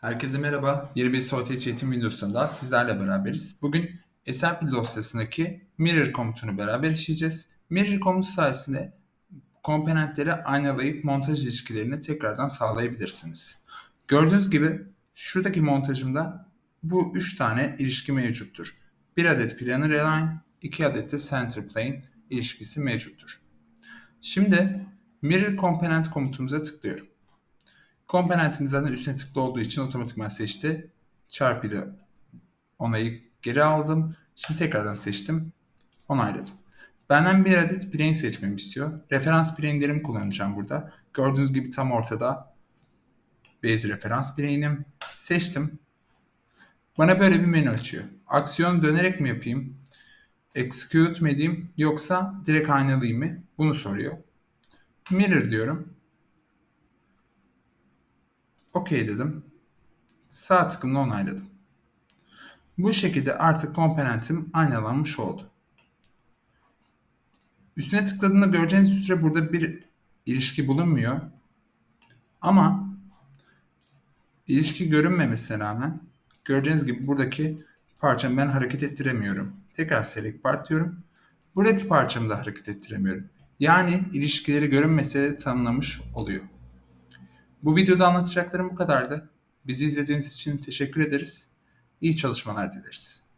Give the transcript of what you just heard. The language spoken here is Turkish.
Herkese merhaba. Yeni bir Sorteç eğitim videosunda sizlerle beraberiz. Bugün SRP dosyasındaki mirror komutunu beraber işleyeceğiz. Mirror komutu sayesinde komponentleri aynalayıp montaj ilişkilerini tekrardan sağlayabilirsiniz. Gördüğünüz gibi şuradaki montajımda bu üç tane ilişki mevcuttur. Bir adet planar align, iki adet de center plane ilişkisi mevcuttur. Şimdi mirror component komutumuza tıklıyorum. Komponentimiz zaten üstüne tıklı olduğu için otomatikman seçti. Çarpıyla onayı geri aldım. Şimdi tekrardan seçtim. Onayladım. Benden bir adet plane seçmemi istiyor. Referans plane'lerimi kullanacağım burada. Gördüğünüz gibi tam ortada base referans plane'im. Seçtim. Bana böyle bir menü açıyor. Aksiyon dönerek mi yapayım? Execute mi edeyim? Yoksa direkt aynalayayım mı? Bunu soruyor. Mirror diyorum. OK dedim. Sağ tıkımla onayladım. Bu şekilde artık komponentim aynalanmış oldu. Üstüne tıkladığımda göreceğiniz üzere burada bir ilişki bulunmuyor. Ama ilişki görünmemesine rağmen göreceğiniz gibi buradaki parçamı ben hareket ettiremiyorum. Tekrar select part diyorum. Buradaki parçamı da hareket ettiremiyorum. Yani ilişkileri görünmese de tanımlamış oluyor. Bu videoda anlatacaklarım bu kadardı. Bizi izlediğiniz için teşekkür ederiz. İyi çalışmalar dileriz.